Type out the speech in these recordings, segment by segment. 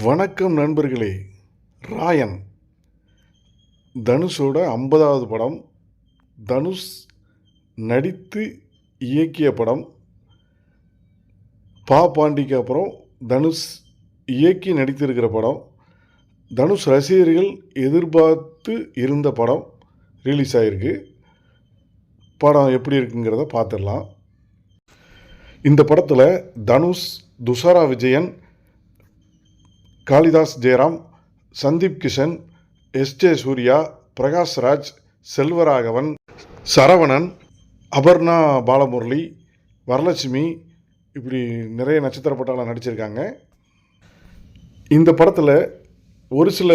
வணக்கம் நண்பர்களே. ராயன். தனுஷோட ஐம்பதாவது படம். தனுஷ் நடித்து இயக்கிய படம். பா பாண்டிக்கு அப்புறம் தனுஷ் இயக்கி நடித்திருக்கிற படம். தனுஷ் ரசிகர்கள் எதிர்பார்த்து இருந்த படம் ரிலீஸ் ஆகிருக்கு படம் எப்படி இருக்குங்கிறத பார்த்துடலாம். இந்த படத்தில் தனுஷ் துஷாரா விஜயன் காளிதாஸ் ஜெயராம் சந்தீப் கிஷன் எஸ்ஜே சூர்யா பிரகாஷ் ராஜ் செல்வராகவன் சரவணன் அபர்ணா பாலமுரளி வரலட்சுமி இப்படி நிறைய நட்சத்திர பட்டாளம் நடிச்சிருக்காங்க. இந்த படத்தில் ஒரு சில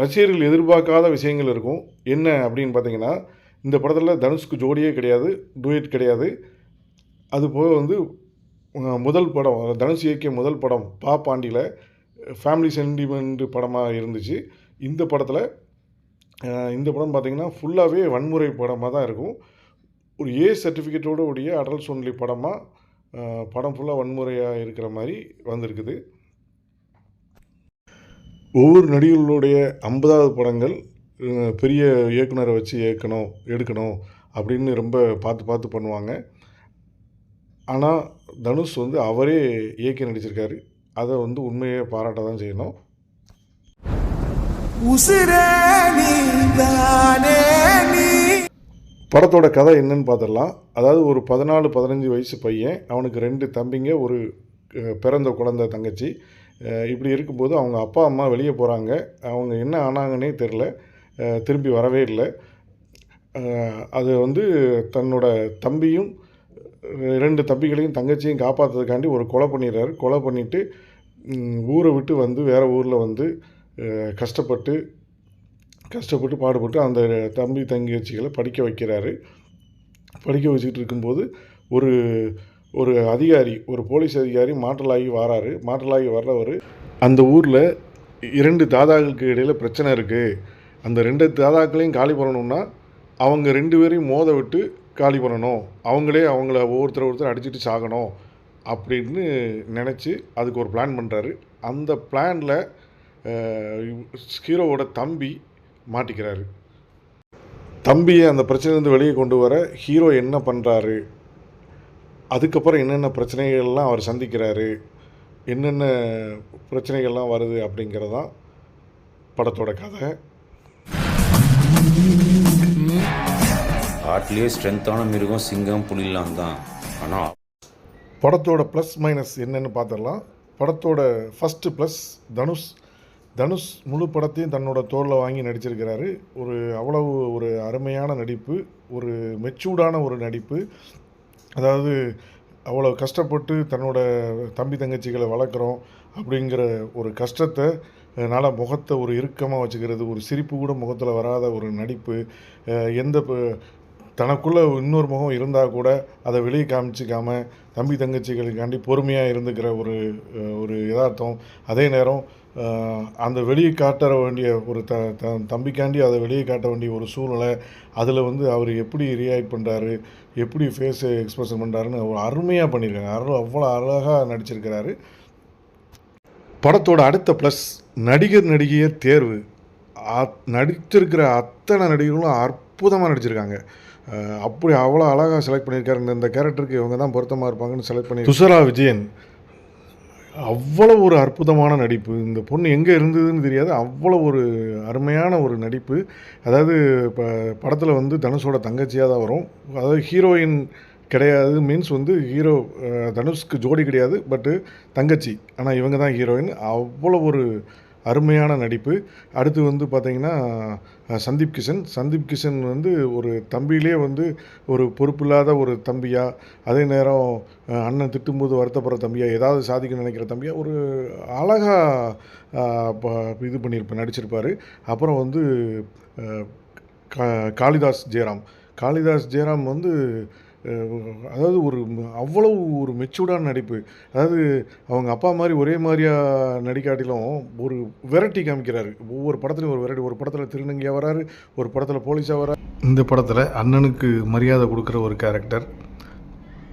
ரசிகர்கள் எதிர்பார்க்காத விஷயங்கள் இருக்கும். என்ன அப்படின்னு பார்த்தீங்கன்னா இந்த படத்தில் தனுஷ்க்கு ஜோடியே கிடையாது டூயட் கிடையாது. அது போக வந்து முதல் படம் தனுஷ் இயக்கிய முதல் படம் பா பாண்டியில் ஃபேமிலி சென்டிமெண்ட் படமாக இருந்துச்சு. இந்த படத்தில் இந்த படம் பார்த்திங்கன்னா ஃபுல்லாகவே வன்முறை படமாக தான் இருக்கும். ஒரு ஏ சர்டிஃபிகேட்டோட உடைய அடல்ஸ் ஒன்லி படமாக படம் ஃபுல்லாக வன்முறையாக இருக்கிற மாதிரி வந்திருக்குது. ஒவ்வொரு நடிகர்களுடைய ஐம்பதாவது படங்கள் பெரிய இயக்குனரை வச்சு இயக்கணும் எடுக்கணும் அப்படின்னு ரொம்ப பார்த்து பார்த்து பண்ணுவாங்க. ஆனால் தனுஷ் வந்து அவரே இயக்கி நடிச்சிருக்காரு. அதை வந்து உண்மையை பாராட்ட தான் செய்யணும் படத்தோட கதை என்னன்னு பார்த்துடலாம். அதாவது ஒரு பதினாலு பதினஞ்சு வயசு பையன் அவனுக்கு ரெண்டு தம்பிங்க ஒரு பிறந்த குழந்தை தங்கச்சி. இப்படி இருக்கும்போது அவங்க அப்பா அம்மா வெளியே போகிறாங்க அவங்க என்ன ஆனாங்கன்னே தெரில திரும்பி வரவே இல்லை. அது வந்து தன்னோட தம்பியும் ரெண்டு தம்பிகளையும் தங்கச்சியும் காப்பாற்றுறதுக்காண்டி ஒரு கொலை பண்ணிடுறாரு. கொலை பண்ணிவிட்டு ஊரை விட்டு வந்து வேறு ஊரில் வந்து கஷ்டப்பட்டு கஷ்டப்பட்டு பாடுபட்டு அந்த தம்பி தங்கச்சிகளை படிக்க வைக்கிறாரு. படிக்க வச்சுக்கிட்டு இருக்கும்போது ஒரு ஒரு அதிகாரி ஒரு போலீஸ் அதிகாரி மாற்றலாகி வராரு. மாற்றலாகி வர்றவர் அந்த ஊரில் இரண்டு தாதாக்களுக்கு இடையில் பிரச்சனை இருக்குது அந்த ரெண்டு தாதாக்களையும் காலி பண்ணணும்னா அவங்க ரெண்டு பேரையும் மோத விட்டு காலி பண்ணணும். அவங்களே அவங்கள ஒவ்வொருத்தர் ஒருத்தர் அடிச்சுட்டு சாகணும். அப்படின்னு நினச்சி அதுக்கு ஒரு பிளான் பண்ணுறாரு அந்த பிளானில் ஹீரோவோட தம்பி மாட்டிக்கிறாரு. தம்பியை அந்த பிரச்சனையிலேருந்து வெளியே கொண்டு வர ஹீரோ என்ன பண்ணுறாரு அதுக்கப்புறம் என்னென்ன பிரச்சனைகள்லாம் அவர் சந்திக்கிறாரு? என்னென்ன பிரச்சனைகள்லாம் வருது அப்படிங்கிறதான் படத்தோட கதை. காட்டிலேயே ஸ்ட்ரென்த்தான மிருகம் சிங்கம் புலிலாம் தான். ஆனால் படத்தோட ப்ளஸ் மைனஸ் என்னென்னு பார்த்துடலாம். படத்தோட ஃபஸ்ட்டு ப்ளஸ் தனுஷ். தனுஷ் முழு படத்தையும் தன்னோட தோளில் வாங்கி நடிச்சிருக்கிறாரு. ஒரு அவ்வளவு ஒரு அருமையான நடிப்பு ஒரு மெச்சூர்டான ஒரு நடிப்பு. அதாவது அவ்வளோ கஷ்டப்பட்டு தன்னோட தம்பி தங்கச்சிகளை வளர்க்குறோம் அப்படிங்கிற ஒரு கஷ்டத்தை நல்ல முகத்தை ஒரு இறுக்கமாக வச்சுக்கிறது ஒரு சிரிப்பு கூட முகத்தில் வராத ஒரு நடிப்பு எந்த ப- தனக்குள்ளே இன்னொரு முகம் இருந்தால் கூட அதை வெளியே காமிச்சிக்காம தம்பி தங்கச்சிகளுக்காண்டி பொறுமையாக இருந்துக்கிற ஒரு ஒரு யதார்த்தம். அதே நேரம் அந்த வெளியே காட்ட வேண்டிய ஒரு த த தம்பிக்காண்டி அதை வெளியே காட்ட வேண்டிய ஒரு சூழ்நிலை அதில் வந்து அவர் எப்படி ரியாக்ட் பண்ணுறாரு எப்படி ஃபேஸ் எக்ஸ்பிரஷன் பண்ணுறாருன்னு அவர் அருமையாக பண்ணியிருக்காங்க. அரு அவ்வளோ அழகாக நடிச்சிருக்கிறாரு. படத்தோட அடுத்த ப்ளஸ் நடிகர் நடிகையர் தேர்வு. அத்- நடிச்சிருக்கிற அத்தனை நடிகர்களும் அற்புதமாக நடிச்சிருக்காங்க. அப்படி அவ்வளோ அழகாக செலக்ட் பண்ணியிருக்காரு. இந்த- இந்த கேரக்டருக்கு இவங்க தான் பொருத்தமாக இருப்பாங்கன்னு செலக்ட் பண்ணி துஷரா விஜயன். அவ்வளோ ஒரு அற்புதமான நடிப்பு. இந்த பொண்ணு எங்கே இருந்ததுன்னு தெரியாது. அவ்வளோ ஒரு அருமையான ஒரு நடிப்பு. அதாவது இப்போ படத்தில் வந்து தனுஷோட தங்கச்சியாக தான் வரும். அதாவது ஹீரோயின் கிடையாது. மீன்ஸ் வந்து ஹீரோ தனுஷ்க்கு ஜோடி கிடையாது. பட்டு தங்கச்சி. ஆனால் இவங்க தான் ஹீரோயின் அவ்வளோ ஒரு அருமையான நடிப்பு. அடுத்து வந்து பார்த்திங்கன்னா சந்தீப் கிஷன். சந்தீப் கிஷன் வந்து ஒரு தம்பியிலே வந்து ஒரு பொறுப்பில்லாத ஒரு தம்பியாக அதே நேரம் அண்ணன் திட்டும்போது வருத்தப்படுற தம்பியாக ஏதாவது சாதிக்க நினைக்கிற தம்பியாக ஒரு அழகாக இது பண்ணியிருப்பேன் நடிச்சிருப்பார். அப்புறம் வந்து கா- காளிதாஸ் ஜெயராம். காளிதாஸ் ஜெயராம் வந்து அதாவது ஒரு அவ்வளவு ஒரு மெச்சூர்டான நடிப்பு. அதாவது அவங்க அப்பா மாதிரி ஒரே மாதிரியா நடிக்காட்டிலும் ஒரு வெரைட்டி காமிக்கிறாரு. ஒவ்வொரு படத்துலையும் ஒரு வெரைட்டி ஒரு படத்தில் திருநங்கையாக வராரு ஒரு படத்தில் போலீஸாக வராரு. இந்த படத்தில் அண்ணனுக்கு மரியாதை கொடுக்குற ஒரு கேரக்டர்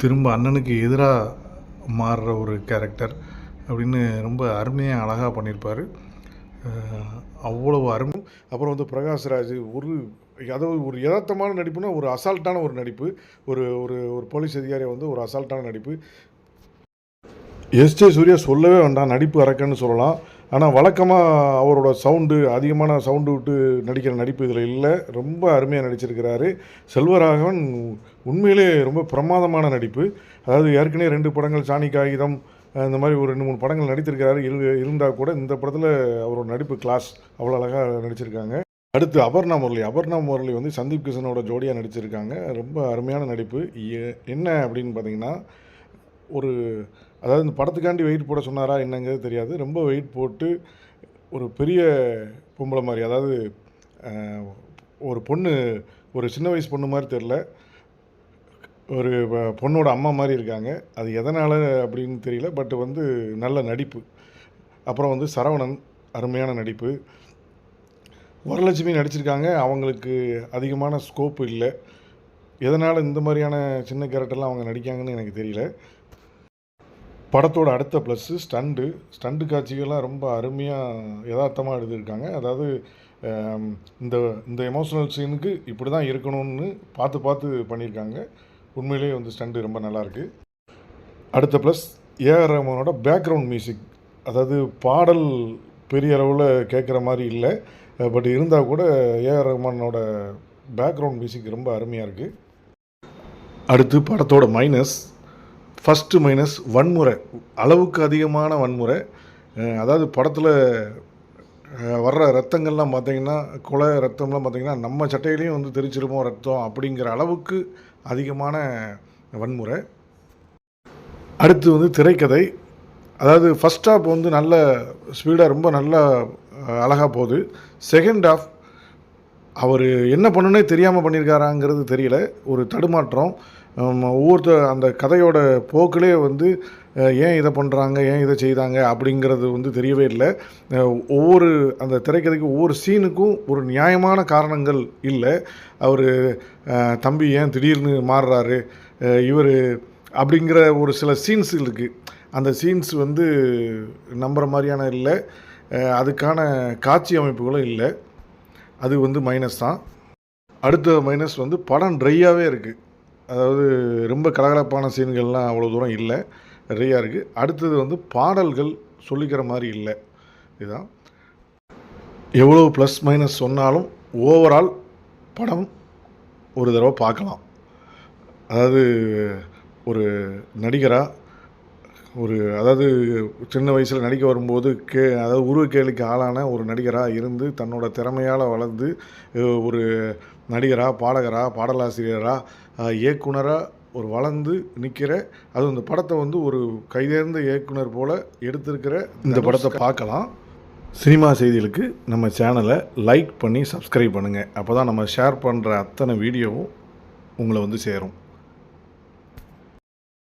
திரும்ப அண்ணனுக்கு எதிராக மாறுற ஒரு கேரக்டர் அப்படின்னு ரொம்ப அருமையாக அழகாக பண்ணியிருப்பார். அவ்வளவு அருமை. அப்புறம் வந்து பிரகாஷ்ராஜ் ஒரு அதாவது ஒரு யதார்த்தமான நடிப்புனா ஒரு அசால்ட்டான ஒரு நடிப்பு. ஒரு ஒரு ஒரு போலீஸ் அதிகாரியை வந்து ஒரு அசால்ட்டான நடிப்பு. எஸ்ஜே சூர்யா சொல்லவே வேண்டாம் நடிப்பு அரக்கன்னு சொல்லலாம். ஆனால் வழக்கமாக அவரோட சவுண்டு அதிகமான சவுண்டு விட்டு நடிக்கிற நடிப்பு இதில் இல்லை. ரொம்ப அருமையாக நடிச்சிருக்கிறாரு. செல்வராகவன் உண்மையிலே ரொம்ப பிரமாதமான நடிப்பு. அதாவது ஏற்கனவே ரெண்டு படங்கள் சாணி காகிதம் இந்த மாதிரி ஒரு ரெண்டு மூணு படங்கள் நடித்திருக்கிறாரு. இரு இருந்தால் கூட இந்த படத்தில் அவரோட நடிப்பு கிளாஸ் அவ்வளோ அழகாக நடிச்சிருக்காங்க. அடுத்து அபர்ணா முரளி. அபர்ணா முரளி வந்து சந்தீப் கிஷனோட ஜோடியாக நடிச்சிருக்காங்க. ரொம்ப அருமையான நடிப்பு. என்ன அப்படின்னு பார்த்தீங்கன்னா ஒரு அதாவது இந்த படத்துக்காண்டி வெயிட் போட சொன்னாரா என்னங்கிறது தெரியாது. ரொம்ப வெயிட் போட்டு ஒரு பெரிய பொம்பளை மாதிரி அதாவது ஒரு பொண்ணு ஒரு சின்ன வயசு பொண்ணு மாதிரி தெரில ஒரு பொண்ணோட அம்மா மாதிரி இருக்காங்க. அது எதனால் அப்படின்னு தெரியல. பட் வந்து நல்ல நடிப்பு. அப்புறம் வந்து சரவணன் அருமையான நடிப்பு. வரலட்சுமி நடிச்சிருக்காங்க. அவங்களுக்கு அதிகமான ஸ்கோப் இல்லை. எதனால் இந்த மாதிரியான சின்ன கேரக்டர்லாம் அவங்க நடிக்காங்கன்னு எனக்கு தெரியல. படத்தோட அடுத்த ப்ளஸ்ஸு ஸ்டண்டு ஸ்டண்டு காட்சிகள்லாம் ரொம்ப அருமையாக யதார்த்தமாக எழுதியிருக்காங்க. அதாவது இந்த இந்த எமோஷனல் சீனுக்கு இப்படி தான் இருக்கணும்னு பார்த்து பார்த்து பண்ணியிருக்காங்க. உண்மையிலேயே வந்து ஸ்டண்டு ரொம்ப நல்லாயிருக்கு. அடுத்த ப்ளஸ் ஏஆர் ரஹ்மானோட பேக்ரவுண்ட் மியூசிக் அதாவது பாடல் பெரிய அளவில் கேட்குற மாதிரி இல்லை. பட் இருந்தால் கூட ஏஆர் ரஹ்மானோட பேக்ரவுண்ட் மியூசிக் ரொம்ப அருமையாக இருக்குது அடுத்து படத்தோட மைனஸ் ஃபஸ்ட்டு மைனஸ் வன்முறை. அளவுக்கு அதிகமான வன்முறை. அதாவது படத்தில் வர்ற ரத்தங்கள்லாம் பார்த்தீங்கன்னா குலை ரத்தம்லாம் பார்த்திங்கன்னா நம்ம சட்டையிலையும் வந்து தெரிச்சிருமோ ரத்தம் அப்படிங்கிற அளவுக்கு அதிகமான வன்முறை. அடுத்து வந்து திரைக்கதை. அதாவது ஃபஸ்ட் ஹாஃப் வந்து நல்ல ஸ்பீடாக ரொம்ப நல்லா அழகாக போகுது. செகண்ட் ஹாஃப் அவர் என்ன பண்ணுனே தெரியாமல் பண்ணியிருக்காராங்கிறது தெரியல. ஒரு தடுமாற்றம். ஹம், ஒவ்வொருத்த அந்த கதையோட போக்கிலே வந்து ஏன் இதை பண்ணுறாங்க ஏன் இதை செய்தாங்க அப்படிங்கிறது வந்து தெரியவே இல்லை. ஒவ்வொரு அந்த திரைக்கதைக்கு ஒவ்வொரு சீனுக்கும் ஒரு நியாயமான காரணங்கள் இல்லை. அவர் தம்பி ஏன் திடீர்னு மாறுறாரு இவர் அப்படிங்கிற ஒரு சில சீன்ஸ் இருக்குது அந்த சீன்ஸ் வந்து நம்புகிற மாதிரியான இல்லை. அதுக்கான காட்சி அமைப்புகளும் இல்லை. அது வந்து மைனஸ் தான். அடுத்த மைனஸ் வந்து படம் ட்ரையாகவே இருக்குது அதாவது ரொம்ப கலகலப்பான சீன்கள்லாம் அவ்வளோ தூரம் இல்லை. நிறையா இருக்குது அடுத்தது வந்து பாடல்கள் சொல்லிக்கிற மாதிரி இல்லை. இதுதான் எவ்வளோ ப்ளஸ் மைனஸ் சொன்னாலும் ஓவரால் படம் ஒரு தடவை பார்க்கலாம். அதாவது ஒரு நடிகராக ஒரு அதாவது சின்ன வயசில் நடிக்க வரும்போது கே அதாவது உருவ கேலிக்கு ஆளான ஒரு நடிகராக இருந்து தன்னோட திறமையால் வளர்ந்து ஒரு நடிகராக பாடகராக பாடலாசிரியராக இயக்குனராக ஒரு வளர்ந்து நிற்கிற அது இந்த படத்தை வந்து ஒரு கைதேர்ந்த இயக்குனர் போல் எடுத்திருக்கிற இந்த படத்தை பார்க்கலாம். சினிமா செய்திகளுக்கு நம்ம சேனலை லைக் பண்ணி சப்ஸ்கிரைப் பண்ணுங்கள் அப்போ தான் நம்ம ஷேர் பண்ணுற அத்தனை வீடியோவும் உங்களை வந்து சேரும்.